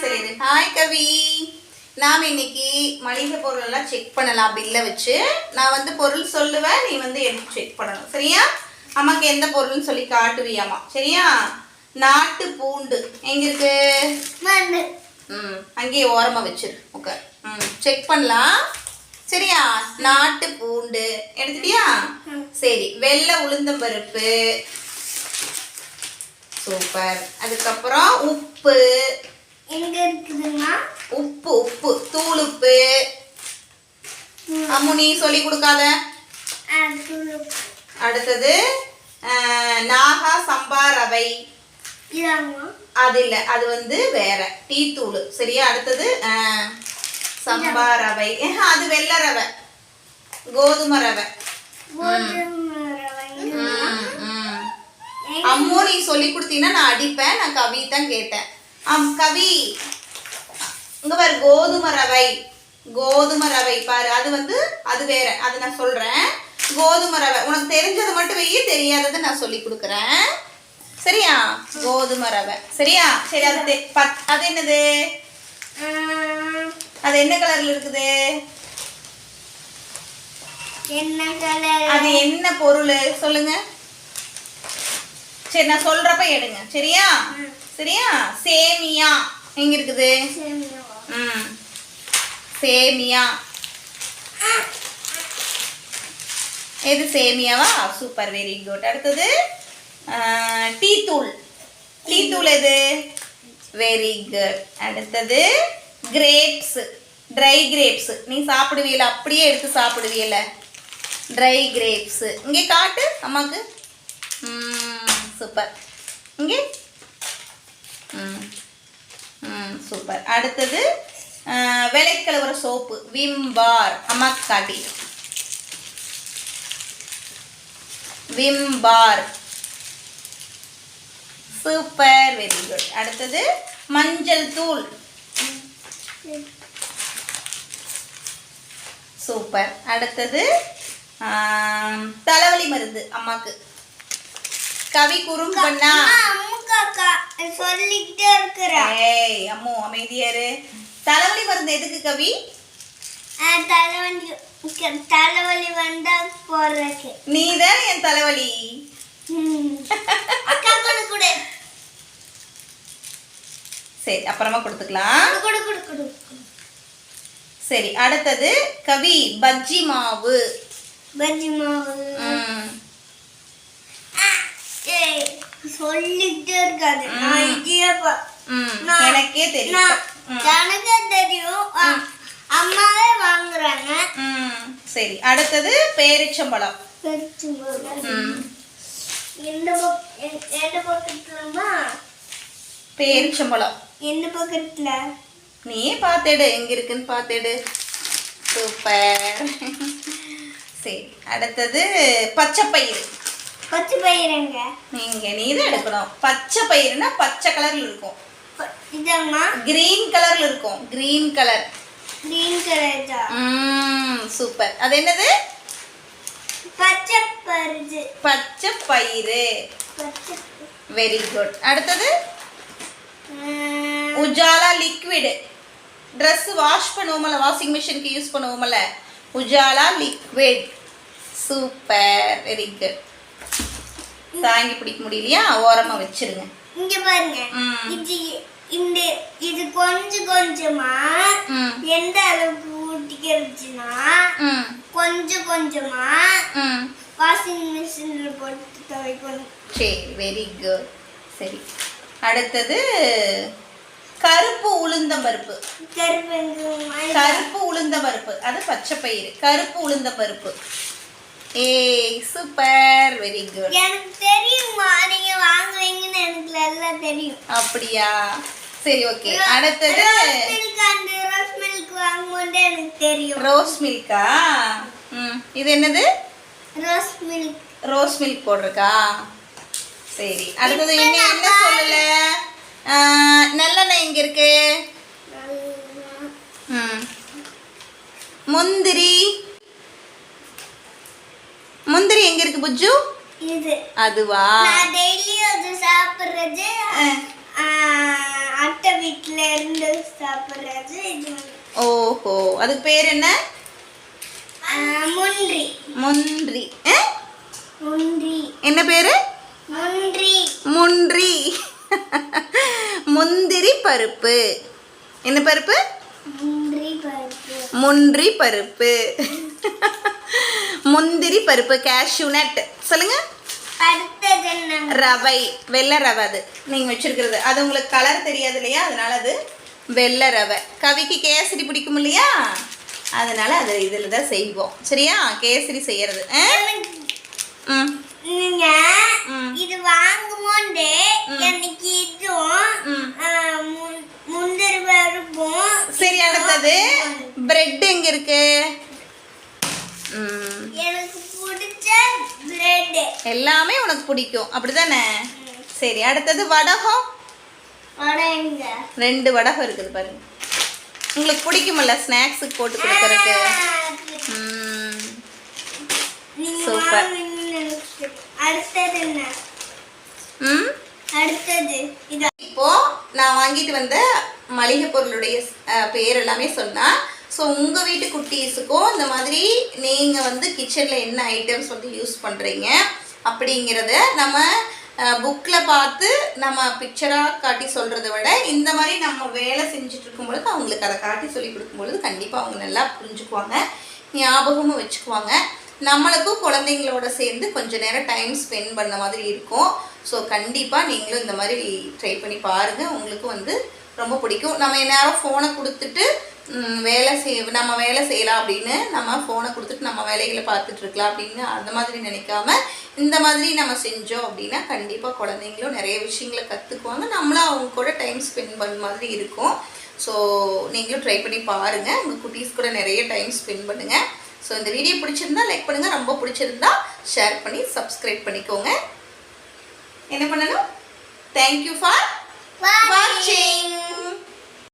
சொல்லிடு ஹாய் கவி. நாம் இன்னைக்கு மளிகை பொருள் எல்லாம் செக் பண்ணலாம் பில்லை வச்சு. நான் வந்து பொருள் சொல்லுவேன் நீ வந்து எடுத்து செக் பண்ணணும். சரியா? அம்மாக்கு எந்த பொருள்னு சொல்லி காட்டுவியாமா. சரியா? நாட்டு பூண்டு. எங்க இருக்கு? ம் அங்கேயே ஓரமாக வச்சிரு ஓகே ம் செக் பண்ணலாம். சரியா? நாட்டு பூண்டு. எடுத்துட்டியா. சரி வெள்ளை உளுந்தம்பருப்பு சூப்பர். அதுக்கப்புறம் உப்பு. எங்க இருக்குதுன்னா உப்பு உப்பு தூள் உப்பு. அம்மு நீ சொல்லி கொடுக்காத. அடுத்தது நாகா சம்பா ரவை. அது இல்லை அது வந்து வேற. டீ தூள். சரியா? அடுத்தது சம்பா ரவை. அது வெள்ளை ரவை. கோதுமை ரவை. அம்மு நீ சொல்லி கொடுத்தீங்கன்னா நான் அடிப்பேன். நான் கவி தான் கேட்டேன். ஆம் கவி. இங்க பாரு கோதுமை ரவை. கோதுமை ரவை பாரு. அது வந்து அது வேற. அது நான் சொல்றேன். கோதுமை ரவை. உனக்கு தெரிஞ்சது மட்டும் வெய்ய தெரியாததை நான் சொல்லி கொடுக்குறேன். சரியா? கோதுமை ரவை. சரியா? சரி அது அது என்னது? அது என்ன கலர்ல இருக்குது? என்ன கலர் அது என்ன பொருள்? சொல்லுங்க. சரி நான் சொல்றப்ப எடுங்க. சரியா. சரியா? சேமியா. எங்க இருக்குது? ம். சேமியா. எது சேமியாவா? சூப்பர் வெரி குட் அடுத்தது டீ தூள் டீ தூள் எது? வெரி குட் அடுத்தது கிரேப்ஸ் ட்ரை கிரேப்ஸ் நீ சாப்பிடுவீல அப்படியே எடுத்து சாப்பிடுவீல ட்ரை கிரேப்ஸ் இங்கே காட்டு அம்மாக்கு. சூப்பர் இங்கே ம் ம் சூப்பர். அடுத்தது விலை விலைக்கழுவுற சோப்பு விம் பார் அம்மா காட்டி Vim bar super very good அடுத்தது மஞ்சள் தூள். சூப்பர். அடுத்தது தலைவலி மருந்து அம்மாக்கு. கவி குறும் பண்ணா அம்மா, அம்முக்கு அக்கா சொல்லிக்கிட்டே இருக்கிறா. ஏய் அம்மு அமைதியாரு தலைவலி மருந்து எதுக்கு கவி? தலைவலி தலைவலி வந்தா போடுறதுக்கு நீ தான் என் தலைவலி. அக்கா கொடு கொடு. சரி அப்புறமா கொடுத்துக்கலாம். கொடு கொடு கொடு சரி அடுத்தது கவி பஜ்ஜி மாவு. பஜ்ஜி மாவு ம், ஏய், சொல்லிக்கிட்டே இருக்காது. எனக்கே தெரியும். எனக்கே தெரியும். அம்மாவே வாங்குறாங்க. ம், சரி அடுத்தது பேரிச்சம்பழம். பேரிச்சம்பழம். எந்த பக்கத்துல? நீயே பார்த்துடு எங்க இருக்குன்னு பார்த்துடு. சூப்பர். சரி அடுத்தது பச்சை பயிறு பச்சை பயிரங்க நீங்க நீ தான் எடுக்கணும். பச்சை பயிறுனா பச்சை கலர்ல இருக்கும். இதம்மா கிரீன் கலர்ல இருக்கும். கிரீன் கலர் கிரீன் கலர் தான் ம் சூப்பர். அது என்னது? பச்சை பருது. பச்சை பயிறு. வெரி குட் அடுத்தது? உஜாலா லிக்விட் Dress வாஷ் பண்ணுவோமல்ல வாஷிங் மிஷினுக்கு use பண்ணுவோமல்ல? Ujala liquid super. Very good தாங்கி பிடிக்க முடியலையா? ஓரமா வச்சிருங்க. இங்க பாருங்க. இது இந்த இது கொஞ்சம் கொஞ்சமா எந்த அளவுக்கு ஊட்டிக்கிறதுனா கொஞ்சம் கொஞ்சமா வாஷிங் மிஷின்ல போட்டு துவைக்கணும். சரி வெரி குட் சரி. அடுத்தது கருப்பு உளுந்தம் பருப்பு. கருப்பு உளுந்த பருப்பு. அது பச்சை பயிறு. கருப்பு உளுந்த பருப்பு. ஏய் சூப்பர் வெரி குட் எனக்கு தெரியுமா நீங்க வாங்குவீங்கன்னு எனக்கு நல்லா தெரியும். அப்படியா? சரி ஓகே அடுத்தது. ரோஸ் மில்க் அந்த ரோஸ் மில்க் வாங்கும்போது எனக்கு தெரியும். ரோஸ் மில்கா ம் இது என்னது? ரோஸ் மில்க் ரோஸ் மில்க் போட்டிருக்கா? சரி அடுத்தது இன்னும் என்ன சொல்லல? நல்லெண்ணெய் எங்க இருக்கு? ம். முந்திரி. புஜ்ஜு இது. அதுவா? நான் டெய்லி அது சாப்பிடுறது அட்டை வீட்டுல இருந்து சாப்பிடுறது இது ஓஹோ. அதுக்கு பேர் என்ன? முன்றி முன்றி? முன்றி என்ன பேரு? முன்றி முன்றி முந்திரி பருப்பு. என்ன பருப்பு? முன்றி பருப்பு. முன்றி பருப்பு. முந்திரி பருப்பு கேஷ்யூ நட் சொல்லுங்க. ரவை. வெள்ளை ரவை அது நீங்கள் வச்சிருக்கிறது. அது உங்களுக்கு கலர் தெரியாது இல்லையா? அதனால அது வெள்ளை ரவை. கவிக்கு கேசரி பிடிக்கும் இல்லையா? அதனால அது இதில் தான் செய்வோம். சரியா? கேசரி செய்யறது. இது வாங்கும்போது எனக்கு இதுவும் முந்திரி பருப்பும் சரி அடுத்தது பிரெட் எங்க இருக்கு ம், எனக்கு பிடிச்ச பிரெட் எல்லாமே உனக்கு பிடிக்கும். அப்படிதானே? சரி அடுத்தது வடகம். ரெண்டு வடகம் இருக்குது பாருங்க உங்களுக்கு பிடிக்குமல்ல ஸ்நாக்ஸுக்கு போட்டு கொடுக்கறதுக்கு? நீங்க இது இப்போ நான் வாங்கிட்டு வந்த மளிகை பொருளுடைய பேர் எல்லாமே சொன்னா ஸோ உங்கள் வீட்டு குட்டீஸுக்கும் இந்த மாதிரி நீங்கள் வந்து கிச்சனில் என்ன ஐட்டம்ஸ் வந்து யூஸ் பண்ணுறீங்க அப்படிங்கிறத நம்ம புக்கில் பார்த்து நம்ம பிக்சராக காட்டி சொல்கிறத விட இந்த மாதிரி நம்ம வேலை செஞ்சிட்டுருக்கும் பொழுது அவங்களுக்கு அதை காட்டி சொல்லி கொடுக்கும் பொழுது கண்டிப்பாக அவங்க நல்லா புரிஞ்சுக்குவாங்க ஞாபகமும் வச்சுக்குவாங்க. நம்மளுக்கும் குழந்தைங்களோட சேர்ந்து கொஞ்சம் நேரம் டைம் ஸ்பெண்ட் பண்ண மாதிரி இருக்கும். ஸோ கண்டிப்பாக நீங்களும் இந்த மாதிரி ட்ரை பண்ணி பாருங்கள் உங்களுக்கும் வந்து ரொம்ப பிடிக்கும். நம்ம நேரம் ஃபோனை கொடுத்துட்டு வேலை செய் நம்ம வேலை செய்யலாம் அப்படின்னு நம்ம ஃபோனை கொடுத்துட்டு நம்ம வேலைகளை பார்த்துட்டு இருக்கலாம் அப்படின்னு அந்த மாதிரி நினைக்காம இந்த மாதிரி நம்ம செஞ்சோம் அப்படின்னா கண்டிப்பாக குழந்தைங்களும் நிறைய விஷயங்களை கற்றுக்குவாங்க நம்மளும் அவங்க கூட டைம் ஸ்பெண்ட் பண்ண மாதிரி இருக்கும். ஸோ நீங்களும் ட்ரை பண்ணி பாருங்கள் உங்கள் குட்டீஸ் கூட நிறைய டைம் ஸ்பெண்ட் பண்ணுங்கள் ஸோ இந்த வீடியோ பிடிச்சிருந்தா லைக் பண்ணுங்கள் ரொம்ப பிடிச்சிருந்தா ஷேர் பண்ணி சப்ஸ்கிரைப் பண்ணிக்கோங்க. என்ன பண்ணணும்? Thank you for. வாட்சிங்